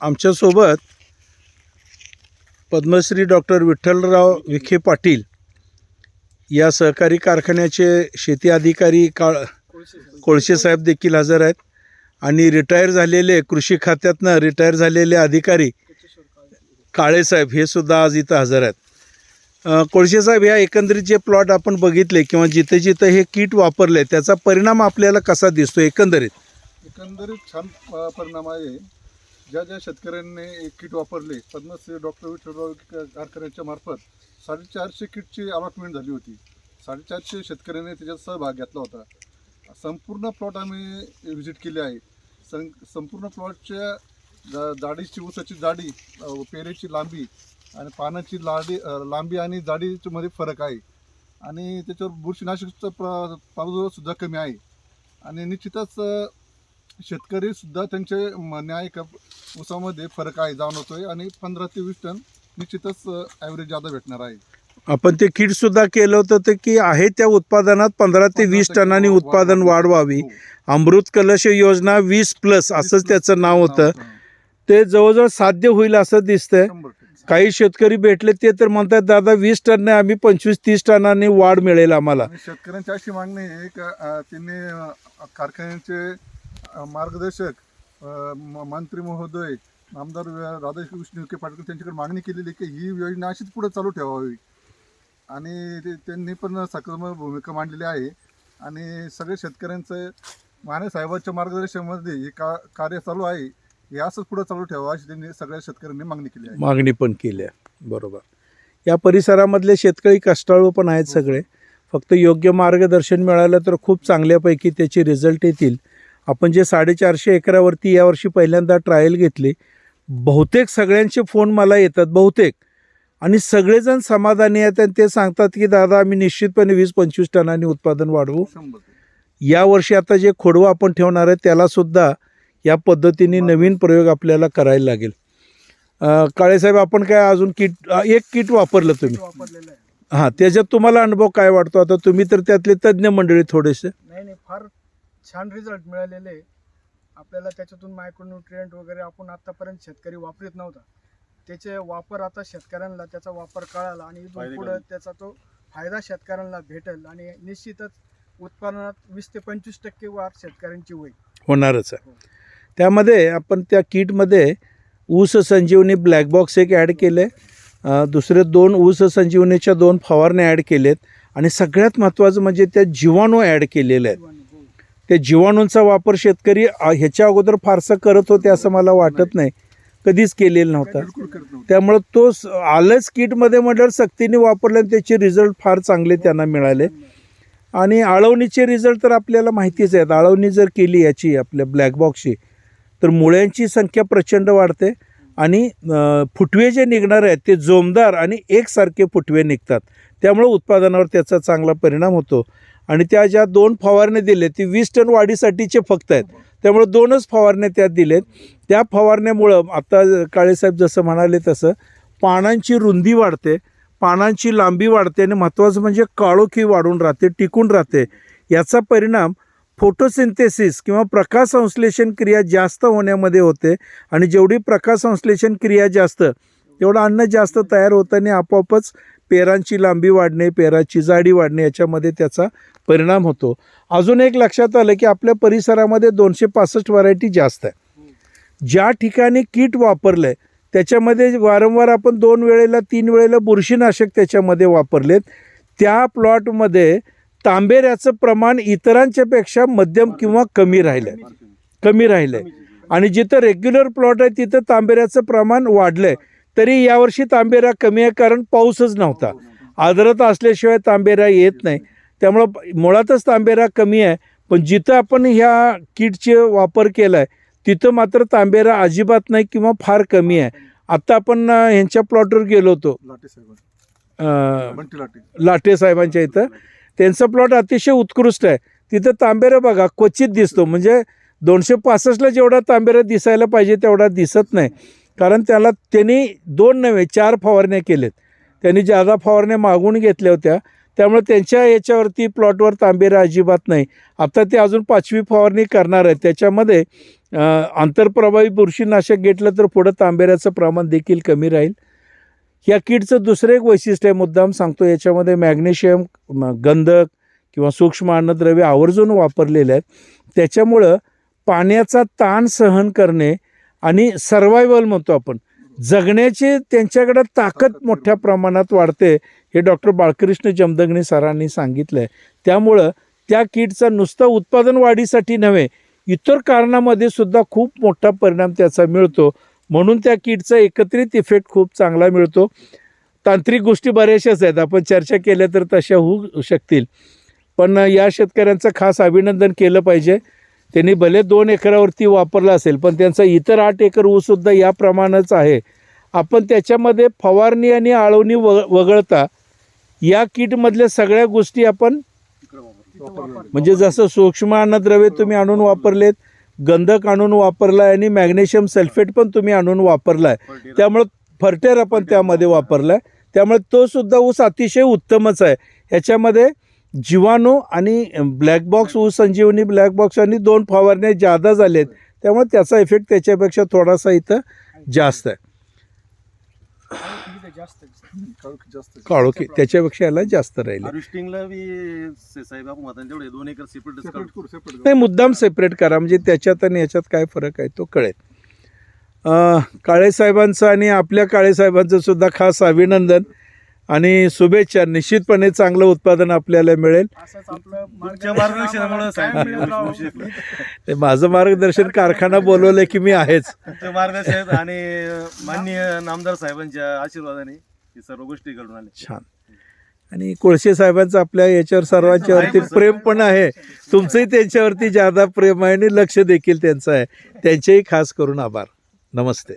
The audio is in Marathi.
आमच्यासोबत पद्मश्री डॉक्टर विठ्ठलराव विखे पाटील या सहकारी कारखान्याचे शेती अधिकारी का कोळशे साहेब देखील हजर आहेत. आणि रिटायर झालेले कृषी खात्यातनं रिटायर झालेले अधिकारी काळेसाहेब हे सुद्धा आज इथं हजर आहेत. अ, कोळशे साहेब ह्या एकंदरीत जे प्लॉट आपण बघितले किंवा जिथे जिथं हे किट वापरले त्याचा परिणाम आपल्याला कसा दिसतो एकंदरीत? एकंदरीत छान प- परिणाम आहे. ज्या ज्या शेतकऱ्यांनी एक किट वापरले पद्मश्री डॉक्टर विठ्ठलराव क- मार्फत साडेचारशे किटची अलॉटमेंट झाली होती. साडेचारशे शेतकऱ्यांनी त्याच्यात सहभाग घेतला होता. संपूर्ण प्लॉट आम्ही व्हिजिट केले आहे. सं संपूर्ण प्लॉटच्या जा जाडीची ऊसाची जाडी अ, पेरेची लांबी आणि पानाची लाडी अ, लांबी आणि जाडीमध्ये फरक आहे. आणि त्याच्यावर बुरशीनाशकचं प्र प्रादुर्भाव सुद्धा कमी आहे. आणि निश्चितच अ, शेतकरी सुद्धा त्यांचे न्याय का ऊसामध्ये फरक आहे जाणवतोय. आणि पंधरा ते वीस टन निश्चितच ॲव्हरेज जादा भेटणार आहे. आपण ते किट सुद्धा केलं होतं ते की आहे त्या उत्पादनात पंधरा ते वीस टनांनी उत्पादन वाढवावी. हो. अमृत कलश योजना वीस प्लस असंच त्याचं नाव होतं. ते जवळजवळ साध्य होईल असं दिसतंय. काही शेतकरी भेटले ते तर म्हणतात दादा वीस टन नाही आम्ही पंचवीस तीस टनांनी वाढ मिळेल आम्हाला. शेतकऱ्यांची अशी मागणी आहे का त्यांनी कारखान्याचे मार्गदर्शक म- मंत्री महोदय आमदार राधाकृष्ण विखे पाटील त्यांच्याकडे मागणी केलेली की ही योजना अशीच पुढे चालू ठेवावी. आणि ते- त्यांनी पण सक्रम भूमिका मांडलेली आहे. आणि सगळे शेतकऱ्यांचं माने साहेबांच्या मार्गदर्शनामध्ये हे का कार्य चालू आहे. हे असंच पुढे चालू ठेवा अशी त्यांनी सगळ्या शेतकऱ्यांनी मागणी केली आहे. मागणी पण केली आहे. बरोबर. या परिसरामधले शेतकरी कष्टाळू पण आहेत सगळे. फक्त योग्य मार्गदर्शन मिळालं तर खूप चांगल्यापैकी त्याचे रिझल्ट येतील. आपण जे साडेचारशे एकरावरती यावर्षी पहिल्यांदा ट्रायल घेतली बहुतेक सगळ्यांचे फोन मला येतात बहुतेक. आणि सगळेजण समाधानी आहेत आणि ते सांगतात की दादा आम्ही निश्चितपणे वीस पंचवीस टनांनी उत्पादन वाढवू. यावर्षी आता जे खोडवं आपण ठेवणार आहे त्यालासुद्धा या पद्धतीने नवीन प्रयोग आपल्याला करायला लागेल. काळेसाहेब आपण काय अजून किट एक किट वापरलं तुम्ही? हां त्याच्यात तुम्हाला अनुभव काय वाटतो? आता तुम्ही तर त्यातले तज्ज्ञ मंडळी थोडेसे. नाही नाही फार छान रिझल्ट मिळालेले आहे. आपल्याला त्याच्यातून मायक्रोन्युट्रियंट वगैरे आपण आतापर्यंत शेतकरी वापरत नव्हता. त्याचे वापर आता शेतकऱ्यांना त्याचा वापर कळाला आणि इथून पुढे. त्याचा तो फायदा शेतकऱ्यांना भेटेल आणि निश्चितच उत्पादनात वीस ते पंचवीस टक्के वाढ शेतकऱ्यांची होईल. होणारच आहे. त्यामध्ये आपण त्या किटमध्ये ऊस संजीवनी ब्लॅक बॉक्स एक ॲड केले अं, दुसरे दोन ऊस संजीवनीच्या दोन फवारण्या ॲड केलेत. आणि सगळ्यात महत्त्वाचं म्हणजे त्या जीवाणू ॲड केलेले आहेत. हो. त्या जीवाणूंचा वापर शेतकरी ह्याच्या अगोदर फारसा करत होते असं मला वाटत नाही. कधीच केलेला नव्हता. त्यामुळं तो आलंच किटमध्ये म्हटल्यावर सक्तीने वापरले आणि त्याचे रिझल्ट फार चांगले त्यांना मिळाले. आणि आळवणीचे रिझल्ट तर आपल्याला माहितीच आहेत. आळवणी जर केली याची आपल्या ब्लॅक बॉक्सची तर मुळ्यांची संख्या प्रचंड वाढते आणि फुटवे जे निघणार आहेत ते जोमदार आणि एकसारखे फुटवे निघतात. त्यामुळे उत्पादनावर त्याचा चांगला परिणाम होतो. आणि त्या ज्या दोन फवारण्या दिले ती वीस टन वाढीसाठीचे फक्त आहेत. त्यामुळे दोनच फवारण्या त्यात दिलेत त्या फवारण्यामुळं आत्ता काळेसाहेब जसं म्हणाले तसं पानांची रुंदी वाढते पानांची लांबी वाढते आणि महत्त्वाचं म्हणजे काळोखी वाढून राहते टिकून राहते. याचा परिणाम फोटोसिंथेसिस किंवा प्रकाशसंश्लेषण क्रिया जास्त होण्यामध्ये होते आणि जेवढी प्रकाशसंश्लेषण क्रिया जास्त तेवढं अन्न जास्त तयार होतं आणि आपोआपच पेरांची लांबी वाढणे पेराची जाडी वाढणे याच्यामध्ये त्याचा परिणाम होतो. अजून एक लक्षात आलं की आपल्या परिसरामध्ये दोनशे पासष्ट व्हरायटी जास्त आहे. ज्या ठिकाणी किट वापरलं आहे त्याच्यामध्ये वारंवार आपण दोन वेळेला तीन वेळेला बुरशीनाशक त्याच्यामध्ये वापरलेत. त्या प्लॉटमध्ये तांबेऱ्याचं प्रमाण इतरांच्या पेक्षा मध्यम किंवा कमी राहिलं आहे कमी राहिलं आहे आणि जिथं रेग्युलर प्लॉट आहे तिथं तांबेऱ्याचं प्रमाण वाढलं आहे तरी यावर्षी तांबेरा कमी आहे कारण पाऊसच नव्हता. आर्द्रता असल्याशिवाय तांबेरा येत नाही. त्यामुळं मुळातच तांबेरा कमी आहे. पण जिथं आपण ह्या किटचे वापर केला आहे तिथं मात्र तांबेरा अजिबात नाही किंवा फार कमी आहे. आत्ता आपण ह्यांच्या प्लॉटवर गेलो होतो. लाटे साहेब. अं, बंटी लाटे. लाटे साहेबांच्या इथं. त्यांचं प्लॉट अतिशय उत्कृष्ट आहे. तिथं तांबेरा बघा क्वचित दिसतो. म्हणजे दोनशे पासष्टला जेवढा तांबेरा दिसायला पाहिजे तेवढा दिसत नाही. कारण त्याला त्यांनी दोन नव्हे चार फवारण्या केलेत. त्यांनी जादा फवारण्या मागून घेतल्या होत्या त्यामुळे त्यांच्या याच्यावरती प्लॉटवर तांबेरा अजिबात नाही. आता ते अजून पाचवी फवारणी करणार आहेत. त्याच्यामध्ये आंतरप्रभावी बुरशीनाशक घेतलं तर पुढं तांबेऱ्याचं प्रमाण देखील कमी राहील. या किटचं दुसरं एक वैशिष्ट्य आहे मुद्दाम सांगतो याच्यामध्ये मॅग्नेशियम गंधक किंवा सूक्ष्म अन्नद्रव्य आवर्जून वापरलेले आहेत. त्याच्यामुळं पाण्याचा ताण सहन करणे आणि सर्वायवल म्हणतो आपण. जगण्याची त्यांच्याकडे ताकद मोठ्या प्रमाणात वाढते हे डॉक्टर बाळकृष्ण जमदग्नी सरांनी सांगितलं आहे त्यामुळं त्या किटचा नुसतं उत्पादन वाढीसाठी नव्हे इतर कारणामध्ये सुद्धा खूप मोठा परिणाम त्याचा मिळतो. म्हणून त्या किटचा एकत्रित इफेक्ट खूप चांगला मिळतो. तांत्रिक गोष्टी बऱ्याचशाच आहेत. आपण चर्चा केल्या तर तशा होऊ शकतील. पण या शेतकऱ्यांचं खास अभिनंदन केलं पाहिजे. त्यांनी भले दोन एकरावरती वापरला असेल पण त्यांचा इतर आठ एकर ऊससुद्धा या प्रमाणच आहे. आपण त्याच्यामध्ये फवारणी आणि आळवणी वग वगळता या किटमधल्या सगळ्या गोष्टी आपण म्हणजे जसं सूक्ष्म अन्नद्रव्य तुम्ही आणून वापरलेत गंधक आणून वापरलाय आणि मॅग्नेशियम सल्फेट पण तुम्ही आणून वापरलाय. त्यामुळं फर्टेर आपण त्यामध्ये वापरलाय. त्यामुळे तो सुद्धा ऊस अतिशय उत्तमच आहे. ह्याच्यामध्ये जीवाणू आणि ब्लॅक बॉक्स ऊस संजीवनी ब्लॅक बॉक्स आणि दोन फवारण्या जादा झालेत त्यामुळे त्याचा इफेक्ट त्याच्यापेक्षा थोडासा इथं जास्त आहे. काळोखी त्याच्यापेक्षा याला जास्त राहील. नाही मुद्दाम सेपरेट करा म्हणजे त्याच्यात आणि याच्यात काय फरक आहे तो कळेल. अं, काळे साहेबांचं आणि आपल्या काळे साहेबांचं सुद्धा खास अभिनंदन. आणि शुभेच्छा. निश्चितपणे चांगलं उत्पादन आपल्याला मिळेल. ते माझं मार्गदर्शन कारखाना बोलवलं की मी आहेच. तुमचे मार्गदर्शन आणि माननीय नामदार साहेबांच्या आशीर्वादाने ही सर्व गोष्टी घडून आल्या. छान. आणि कोळशे साहेबांचं आपल्या याच्यावर सर्वांच्यावरती प्रेम पण आहे. तुमचंही त्यांच्यावरती जादा प्रेम आहे आणि लक्ष देखील त्यांचं आहे. त्यांचेही खास करून आभार. नमस्ते.